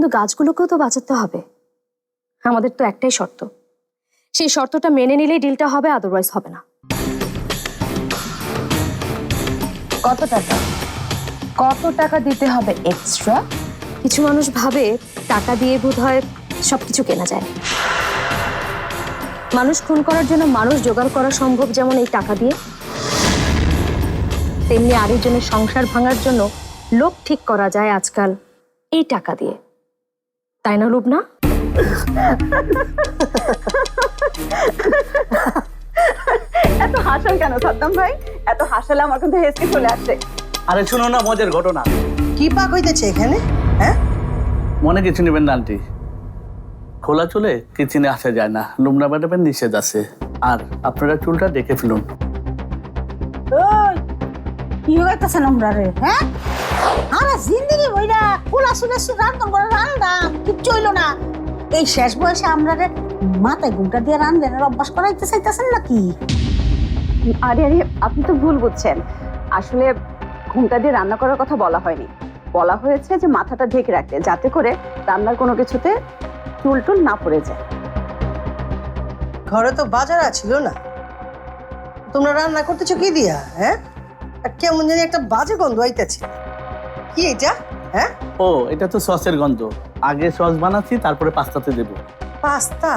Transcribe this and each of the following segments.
কিন্তু গাছগুলোকেও তো বাঁচাতে হবে। আমাদের তো একটাই শর্ত। সেই শর্তটা মেনে নিলেই ডিলটা হবে আদারওয়াইজ হবে না। কত টাকা? কত টাকা দিতে হবে এক্সট্রা কিছু মানুষ ভাবে টাকা দিয়ে বোধ হয় সবকিছু কেনা যায়। মানুষ খুন করার জন্য মানুষ জোগাড় করা সম্ভব যেমন এই টাকা দিয়ে তেমনি আরেকজনের সংসার ভাঙার জন্য লোক ঠিক করা যায় আজকাল এই টাকা দিয়ে। তাই না রূপ না এত হাসাল কেন সাদ্দাম ভাই? এত হাসালে আমার কিন্তু হেসকে চলে আসছে। আরে শুনো না মজার ঘটনা। কি পাক হইতেছে এখানে? হ্যাঁ? মনে কিছু নেবেন না আন্টি? খোলা চুলে কিচেনে আসা যায় না। লুমনা ম্যাডামের নিষেধ আছে। আর আপনারা চুলটা দেখে ফেলুন। ওই কি হইতাছে আমরা রে হ্যাঁ? আমরা জিন্দগি বইরা কুলা সুলে রান্ধন করে রান্দাম কিচ্ছু হইল না। এই শেষ বয়সে আমরা মাথায় ঘুমটা দিয়ে রান্ধেনের অভ্যাস করাইতে চাইতেছেন নাকি? আরে আরে আপনি তো ভুল বুঝছেন। আসলে ঘুমটা দিয়ে রান্না করার কথা বলা হয়নি। বলা হয়েছে যে মাথাটা ঢেকে রাখতে যাতে করে রান্নার কোনো কিছুতে চুল টুল না পড়ে যায়। ঘরে তো বাজার ছিল না। তোমরা রান্না করতেছো কি দিয়া হ্যাঁ? কেমন জানি একটা বাজে গন্ধ আইতেছে। কি এটা? হ্যাঁ? ও এটা তো সসের গন্ধ। আগে সস বানাচ্ছি তারপরে পাস্তাতে দেবো। পাস্তা?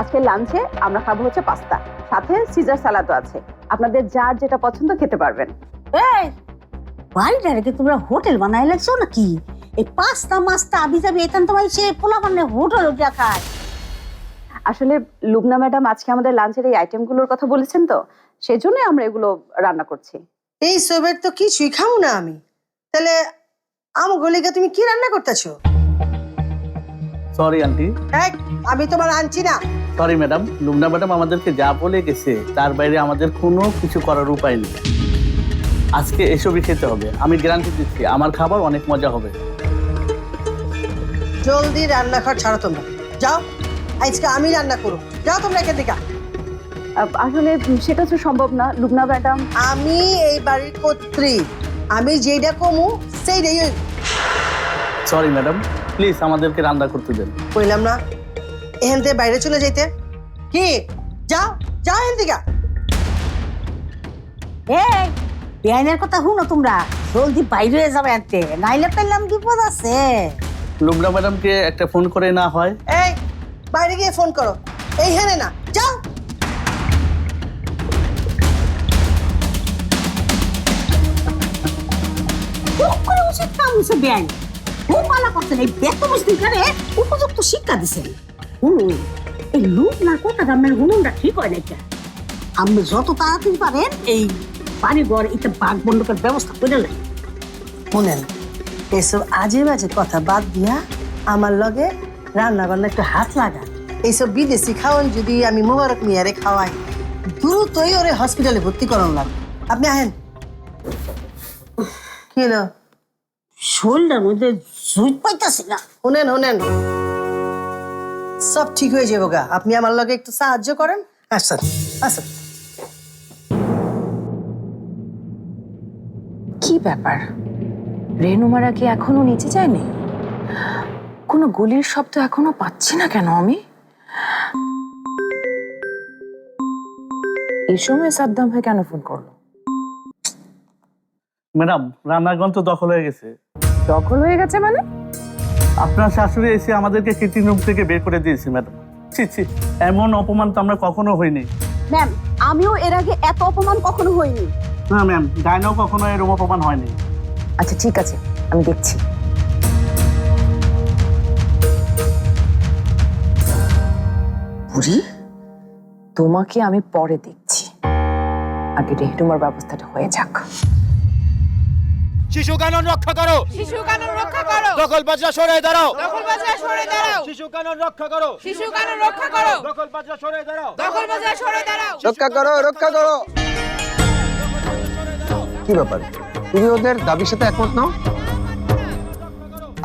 আজকে লাঞ্চে আমরা খাব হচ্ছে পাস্তা। সাথে সিজার সালাদও আছে। আপনাদের যার যেটা পছন্দ খেতে পারবেন। এই বাড়িটা রেখে তোমরা হোটেল বানাই লাগছো নাকি? এই পাস্তা মাস্তা আবি যাবি এখান তোমার সে পোলা মানে হোটেল উঠে খায়। আসলে লুবনা ম্যাডাম আজকে আমাদের লাঞ্চের এই আইটেমগুলোর কথা বলেছেন তো সেজন্যই আমরা এগুলো রান্না করছি। এই সবের তো কিছুই খাব না আমি। তাহলে আম গলিকা তুমি কি রান্না করতেছো? সরি আন্টি আমি তোমার আনছি না। সরি ম্যাডাম লুমনা ম্যাডাম আমাদেরকে যা বলে গেছে তার বাইরে আমাদের কোনো কিছু করার উপায় নেই। আজকে এসবই খেতে হবে। আমি গ্যারান্টি দিচ্ছি আমার খাবার অনেক মজা হবে। জলদি রান্নাঘর ছাড়ো তোমরা। যাও আজকে আমি রান্না করো যাও তোমরা এখান থেকে। আসলে সেটা তো সম্ভব না লুবনা ম্যাডাম আমি এই বাড়ির কর্ত্রী। আমি যেইটা কমু সেইটাই হইব। সরি ম্যাডাম প্লিজ আমাদেরকে রান্না করতে দেন। কইলাম না এখান থেকে বাইরে চলে যাইতে। কি? যাও যাও এখান থেকে। এই বেআইনের কথা শুনো তোমরা। জলদি বাইরে হয়ে যাবে আনতে নাইলে পেলাম বিপদ আছে। লুমনা ম্যাডামকে একটা ফোন করে না হয়। এই বাইরে গিয়ে ফোন করো। এইখানে না যাও। হয়েছে বেআইন খুব করছেন এই বেত মুসলিমকারে উপযুক্ত শিক্ষা দিছেন। শুনুন এই না কথা ঠিক হয় আপনি যত তাড়াতাড়ি পারেন, এই এটা বাঘ বন্ধকের ব্যবস্থা করে নেন। শুনেন, এসব আজে বাজে কথা বাদ দিয়া আমার লগে রান্না বান্না একটু হাত লাগা এইসব বিদেশি খাওয়ান যদি আমি মোবারক মিয়ারে খাওয়াই, দ্রুতই ওরে হসপিটালে ভর্তি করান লাগবে আপনি আহেন। কি শরীরটার মধ্যে জুইত পাইতাছি না। শুনেন শুনেন সব ঠিক হয়ে যাব গা। আপনি আমার লগে একটু সাহায্য করেন। আসেন আসেন কি ব্যাপার? রেনুমারা কি এখনও নিচে যায়নি? কোনো গুলির শব্দ এখনও পাচ্ছি না কেন আমি? এই সময় সাদ্দাম ভাই কেন ফোন করল? ম্যাডাম রান্নাঘর তো দখল হয়ে গেছে। দখল হয়ে গেছে মানে? আপনার শাশুড়ি এসে আমাদেরকে কিচেন রুম থেকে বের করে দিয়েছে ম্যাডাম। ছি ছি এমন অপমান তো আমরা কখনো হইনি। ম্যাম আমিও এর আগে এত অপমান কখনো হইনি। না ম্যাম ডাইনাও কখনো এরকম অপমান হয়নি। আচ্ছা ঠিক আছে আমি দেখছি। বুড়ি তোমাকে আমি পরে দেখছি। আগে রেহরুমার ব্যবস্থাটা হয়ে যাক। শিশু কানন রক্ষা করো। শিশু কানন রক্ষা করো। দখল বাজরা সরে দাঁড়াও। দখলবাজরা সরে দাঁড়াও। শিশু কানন রক্ষা করো। শিশু কানন রক্ষা করো। দখল বাজরা সরে দাঁড়াও। দখলবাজরা সরে দাঁড়াও। রক্ষা করো রক্ষা করো। কি ব্যাপার? তুমি ওদের দাবির সাথে একমত নাও?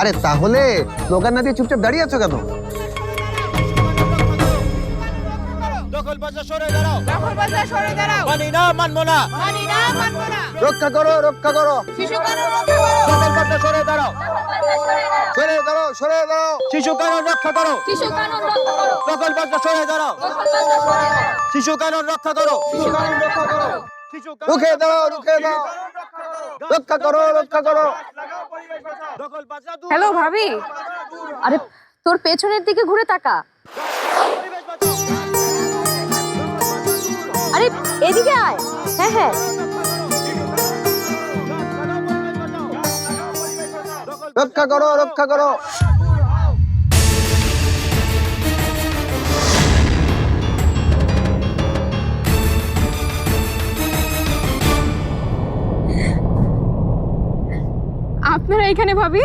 আরে তাহলে স্লোগান না দিয়ে চুপচাপ দাঁড়িয়ে আছো কেন? দখল বাজরা সরে দাঁড়াও। দখলবাজরা সরে দাঁড়াও। মানি না মানবো না। মানি না মানবো না। রক্ষা করো রক্ষা করো। শিশু কানন রক্ষা করো। দখল বাজরা সরে দাঁড়াও। সরে দাঁড়াও সরে দাঁড়াও। শিশু কানন রক্ষা করো। শিশু কানুন রক্ষা করো। দখল সরে দাঁড়াও। দাঁড়াও। শিশু কানন রক্ষা করো। শিশু কানন রক্ষা করো। রুখে দাও রুখে দাও। রক্ষা করো। রক্ষা করো হ্যালো ভাবি। আরে তোর পেছনের দিকে ঘুরে তাকা। আরে এদিকে আয়। হ্যাঁ হ্যাঁ। রক্ষা করো রক্ষা করো। আপনারা এখানে ভাবি?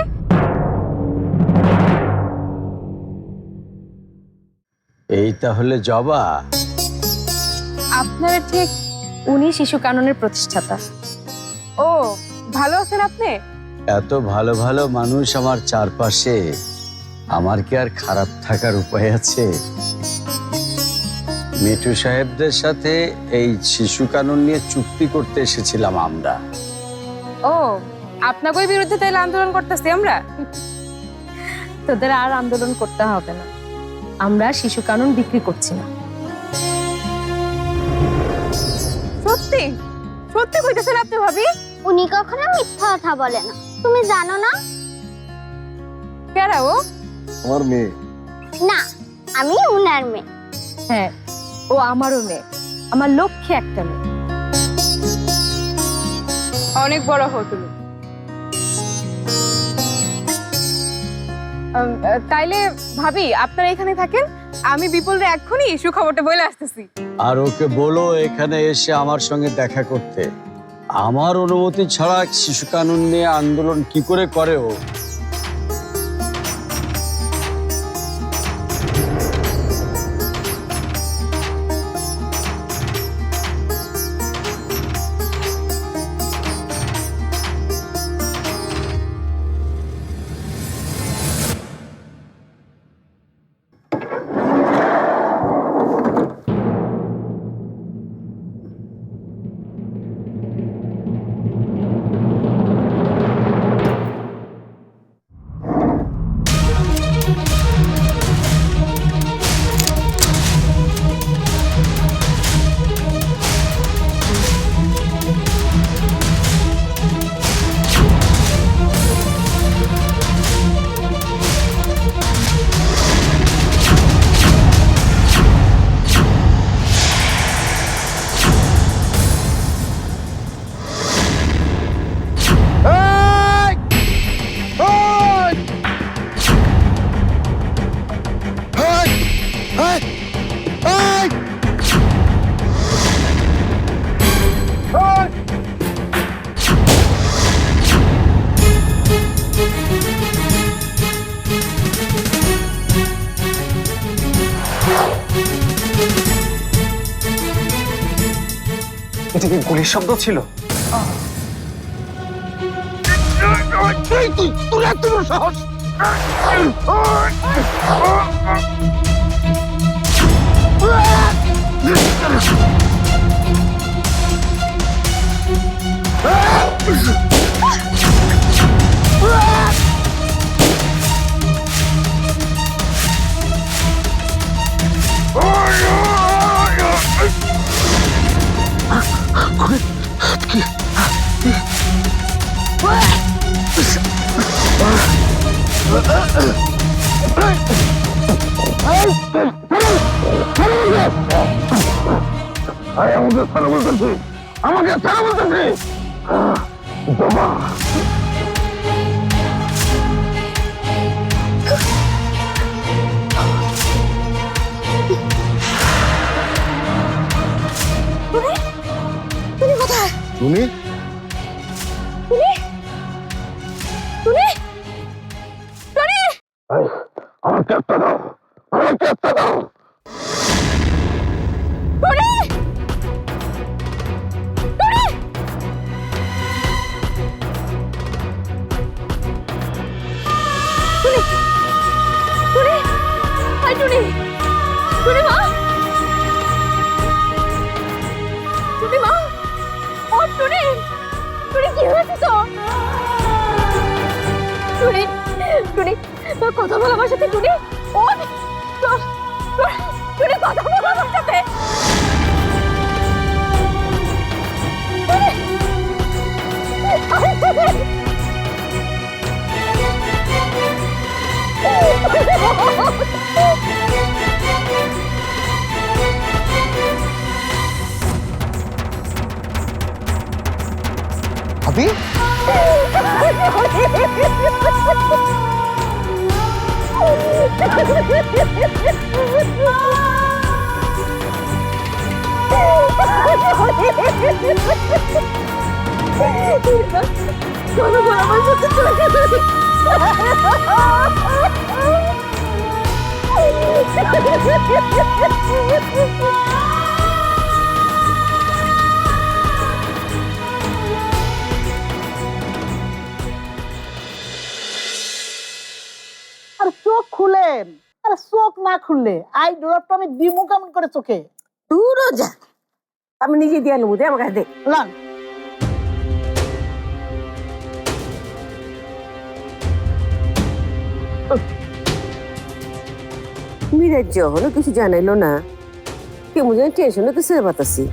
এই তাহলে জবা। আপনারা ঠিক উনি শিশু কাননের প্রতিষ্ঠাতা। ও ভালো আছেন আপনি? এত ভালো ভালো মানুষ আমার চারপাশে আমার কি আর খারাপ থাকার উপায় আছে? মিঠু সাহেবদের সাথে এই শিশু কানুন নিয়ে চুক্তি করতে এসেছিলাম আমরা। ও আপনাদের বিরুদ্ধে তাইলে আন্দোলন করতেছি আমরা? তোদের আর আন্দোলন করতে হবে না। আমরা শিশু কানুন বিক্রি করছি না। সত্যি? সত্যি কইতেছেন আপনি ভাবি? উনি কখনো মিথ্যা কথা বলে না। তুমি জানো না? কেরা ও আমার মেয়ে। না আমি উনার মেয়ে। হ্যাঁ ও আমারও মেয়ে। আমার লক্ষ্যে একটা মেয়ে। অনেক বড় হো তুমি। তাইলে ভাবি আপনারা এখানে থাকেন আমি বিপুল বিপুলরে এক্ষুনি সুখবরটা বলে আসতেছি। আর ওকে বলো এখানে এসে আমার সঙ্গে দেখা করতে। আমার অনুমতি ছাড়া শিশু কানুন নিয়ে আন্দোলন কি করে করে ও? এটা কি গুলির শব্দ ছিল সাহস। আরে আমাকে ছাড়া বলতেছি? আমাকে ছাড়া বলতেছি? জমা তুমি? টুনি টুনি কি হয়েছে তো টুনি তোর কথা বল আমার সাথে টুনি ও তোর তোর টুনি কথা বল আমার সাথে ভাবি আর খুলেন আর চোখ না খুললে। আই ড্রপটা আমি দিমু কেমন করে চোখে? দূরও যা। আমি নিজে দিয়ে আনব দে আমার কাছে দে। লান মিরাজ যখনও কিছু জানাইলো না কেমন যেন টেনশনে কিছু বাতাসি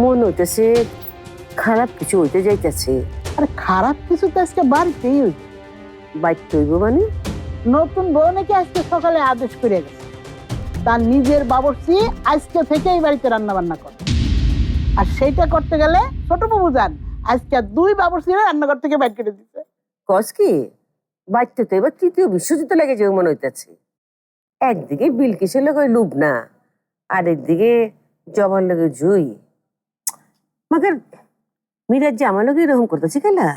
মন হইতেছে খারাপ কিছু হইতে যাইতেছে। আরে খারাপ কিছু তো আজকে বাড়িতেই হইছে বাইক তৈব মানে? নতুন বউ আজকে সকালে আদেশ করে গেছে। তার নিজের বাবরচি আজকে থেকেই বাড়িতে রান্না বান্না করে। আর সেইটা করতে গেলে ছোট বাবু যান, আজকে দুই বাবরচিরা রান্নাঘর থেকে বাইর করে দিচ্ছে কস কি? বাইকটা তো এবার তৃতীয় বিশ্বযুদ্ধ লেগে যাবে মনে হইতেছে। একদিকে বিলকিসের লোক লুব না আর একদিকে জবার লোকে জুই। মাগার, মিরাজ যে আমার লোকে এরকম করতেছে কেলা?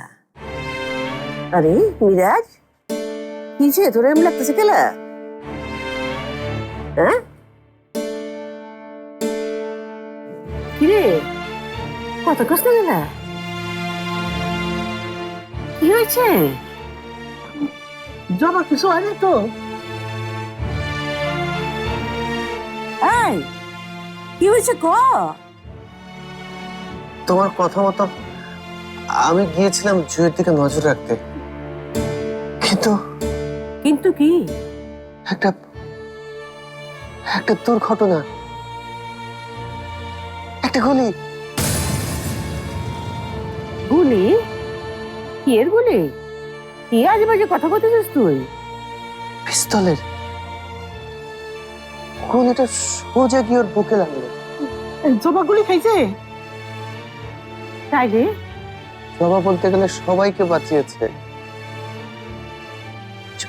আরে, মিরাজ? কিসে তোর এরকম লাগতেছে কেলা? হ্যাঁ কিরে? কত কষ্ট গেলা কি হয়েছে? জমা কিছু হয় না তো। এই কি হয়েছে ক? তোমার কথা মতো আমি গিয়েছিলাম জুয়ের দিকে নজর রাখতে। কিন্তু কিন্তু কি? একটা একটা দুর্ঘটনা। একটা গুলি। গুলি? কি এর গুলি? কি আজে বাজে কথা বলতেছিস তুই? পিস্তলের। গুলিটা সোজা গিয়ে ওর বুকে লাগল। জবা গুলি খাইছে? তাইলে? জবা বলতে গেলে সবাইকে বাঁচিয়েছে।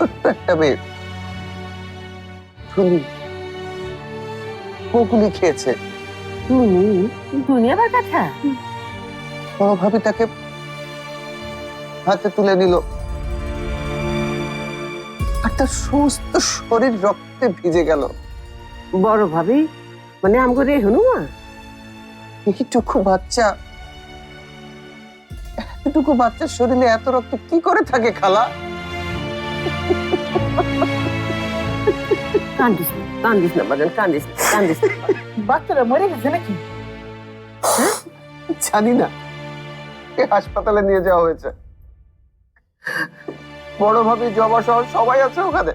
ছোট্ট একটা মেয়ে খেয়েছে। তুমি তুমি আবার কথা? ভাবি তাকে হাতে তুলে নিল। আর তার সমস্ত শরীর রক্তে ভিজে গেল। বড় ভাবি মানে আমগো রে হনুমা? এইটুকু বাচ্চা? এতটুকু বাচ্চার শরীরে এত রক্ত কি করে থাকে খালা? কান্দিস কান্দিস না বাজান কান্দিস কান্দিস। বাচ্চারা মরে গেছে নাকি? জানি না। হাসপাতালে নিয়ে যাওয়া হয়েছে। বড় ভাবি জবা সহ সবাই আছে ওখানে।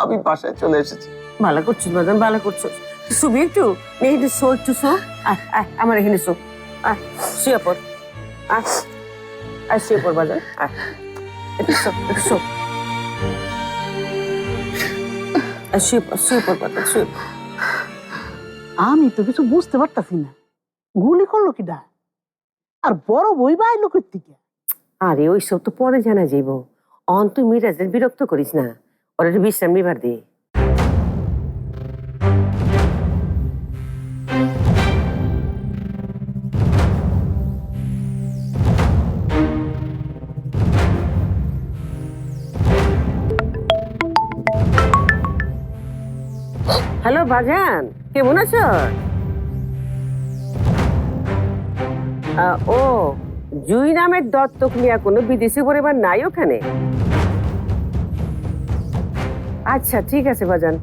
আমি বাসায় চলে এসেছি। ভালো করছিস বাজান ভালো করছিস শুবি একটু একটু শো একটু শো আমার এখানে শো শুয়ে পড়। আয় শুয়ে পড় বাজান আয়। আমি তো কিছু বুঝতে পারতাছি না। গুলি করল কি দা আর বড় বই বা আইলো কই থেকে আরে, ওইসব তো পরে জানা যাইব। অন মিরাজের বিরক্ত করিস না। ওরা বিশ্রাম নিবার দে। হ্যালো বাজান কেমন আছো? ও, জুই নামের দত্তক নিয়ে কোনো বিদেশি পরিবার নাই ওখানে? আচ্ছা ঠিক আছে বাজান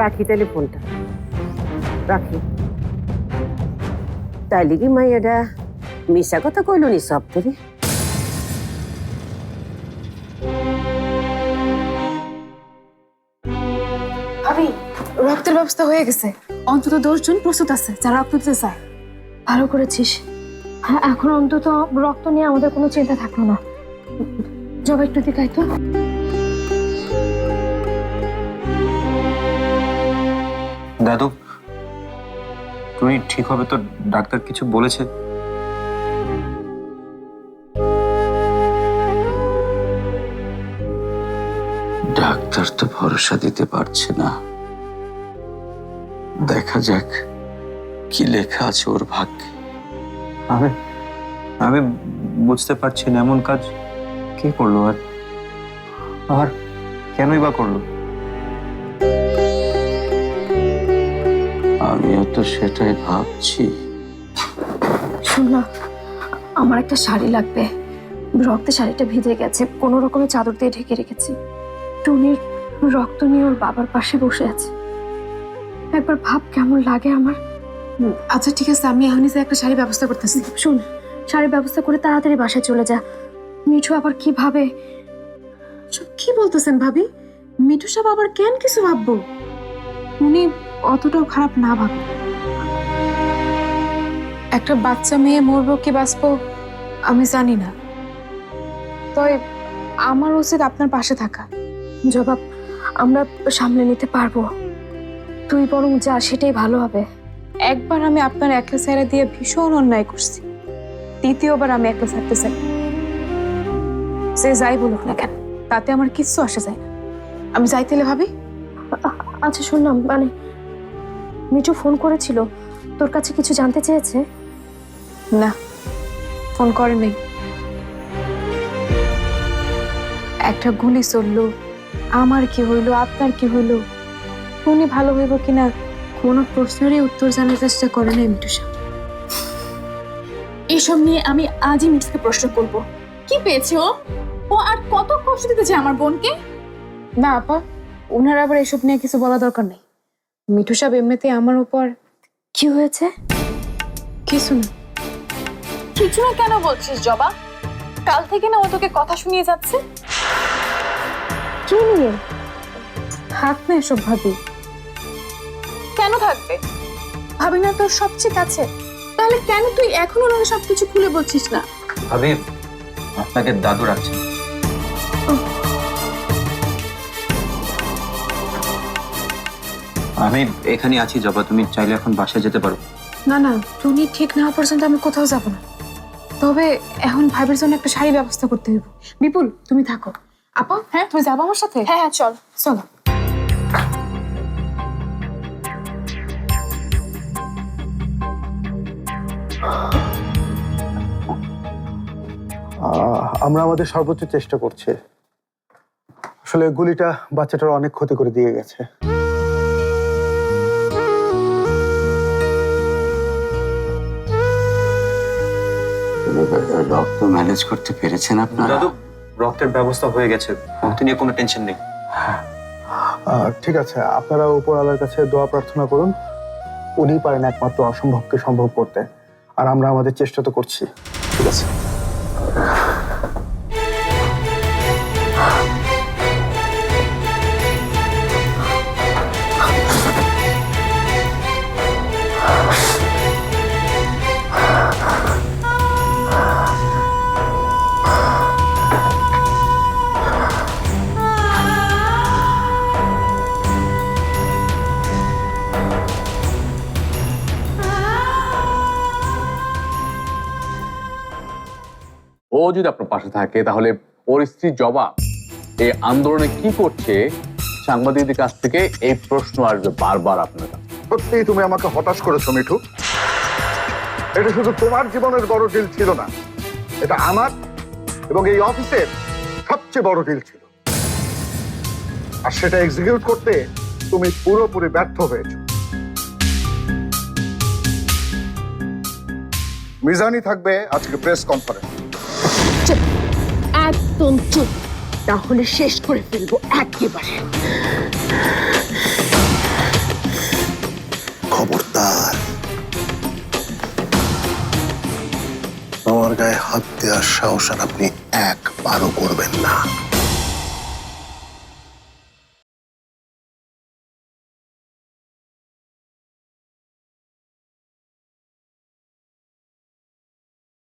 রাখি তাহলে ফোনটা রাখি। তাইলে কি মাইয়াটা মিশা কথা কইল নি সব তোরে ব্যবস্থা হয়ে গেছে। অন্তত দশজন প্রস্তুত আছে যারা রক্ত দিতে চায়। ভালো করেছিস। হ্যাঁ, এখন অন্তত রক্ত নিয়ে আমাদের কোনো চিন্তা থাকল না। জবা একটু দিকাই তো। দাদু তুমি ঠিক হবে তো? ডাক্তার কিছু বলেছে? ডাক্তার তো ভরসা দিতে পারছে না। দেখা যাক কি লেখা আছে ওর ভাগ্যে। আমি আমি বুঝতে পারছি না এমন কাজ কে করল আর আর কেনই বা করল? আমিও তো সেটাই ভাবছি। শোন না আমার একটা শাড়ি লাগবে। রক্তে শাড়িটা ভিজে গেছে কোনো রকমের চাদর দিয়ে ঢেকে রেখেছি। টুনির রক্ত নিয়ে ওর বাবার পাশে বসে আছে। একবার ভাব কেমন লাগে আমার? আচ্ছা ঠিক আছে আমি এখনই যে একটা শাড়ি ব্যবস্থা করতেছি। শোন শাড়ির ব্যবস্থা করে তাড়াতাড়ি বাসায় চলে যা। মিঠু আবার কি ভাবে? কি বলতেছেন ভাবি? মিঠু সব আবার কেন কিছু ভাববো? উনি অতটাও খারাপ না ভাবে। একটা বাচ্চা মেয়ে মরবো কি বাঁচবো আমি জানি না। তবে আমার উচিত আপনার পাশে থাকা। জবাব আমরা সামলে নিতে পারব। তুই বরং যা সেটাই ভালো হবে। একবার আমি আপনার একলা ছেড়ে দিয়ে ভীষণ অন্যায় করছি। দ্বিতীয়বার আমি একলা ছাড়তে চাই। সে যাই বলুক না কেন তাতে আমার কিচ্ছু আসে যায় না। আমি যাইতেলে ভাবি? আচ্ছা শুনলাম। মানে মিঠু ফোন করেছিল। তোর কাছে কিছু জানতে চেয়েছে? না ফোন করে নেই একটা গুলি চলল। আমার কি হইল আপনার কি হইল? উনি ভালো হইব কিনা কোনো প্রশ্নেরই উত্তর জানার চেষ্টা করে নাই মিঠুসা এসব নিয়ে আমি আজই মিঠুকে প্রশ্ন করব। কি পেয়েছে ও? ও আর কত কষ্ট দিতেছে আমার বোনকে? না আপা ওনার আবার এসব নিয়ে কিছু বলা দরকার নেই। মিঠু সাহেব এমনিতে আমার উপর কি হয়েছে? কিছু না। কিছু না কেন বলছিস জবা? কাল থেকে না ও তোকে কথা শুনিয়ে যাচ্ছে? কি নিয়ে? থাক না এসব ভাবি। কেন থাকবে? ভাবি না তোর সবচেয়ে কাছে। তাহলে কেন তুই এখনও ওনাকে সবকিছু খুলে বলছিস না? ভাবি আপনাকে দাদু রাখছেন আমি এখানে আছি জবা তুমি চাইলে এখন বাসায় যেতে পারো। না না টুনি ঠিক না হওয়া পর্যন্ত আমি কোথাও যাব না। তবে এখন ভাইবের জন্য একটা শাড়ি ব্যবস্থা করতে হইব। বিপুল তুমি থাকো। আপা হ্যাঁ তুমি যাব আমার সাথে? হ্যাঁ হ্যাঁ চল। চলো। আমরা আমাদের সর্বোচ্চ চেষ্টা করছি। আসলে গুলিটা বাচ্চাটার অনেক ক্ষতি করে দিয়ে গেছে। রক্ত ম্যানেজ করতে পেরেছেন আপনারা? দাদু রক্তের ব্যবস্থা হয়ে গেছে। রক্ত নিয়ে কোনো টেনশন নেই। আহ, ঠিক আছে আপনারা উপর আল্লাহর কাছে দোয়া প্রার্থনা করুন। উনি পারেন একমাত্র অসম্ভবকে সম্ভব করতে। আর আমরা আমাদের চেষ্টা তো করছি ঠিক আছে? যদি আপনার পাশে থাকে, তাহলে ওর স্ত্রী জবা এই আন্দোলনে কি করছে সাংবাদিকদের কাছ থেকে এই প্রশ্ন আসবে বারবার আপনার সত্যিই তুমি আমাকে হতাশ করেছ, মিঠু। এটা শুধু তোমার জীবনের বড় ডিল ছিল না। এটা আমার এবং এই অফিসের সবচেয়ে বড় ডিল ছিল। আর সেটা এক্সিকিউট করতে তুমি পুরোপুরি ব্যর্থ হয়েছো। মিজানি থাকবে আজকে প্রেস কনফারেন্স একদম চুপ। তাহলে শেষ করে ফেলব একেবারে। খবরদার। আমার গায়ে হাত দেওয়ার সাহস আপনি একবারও করবেন না।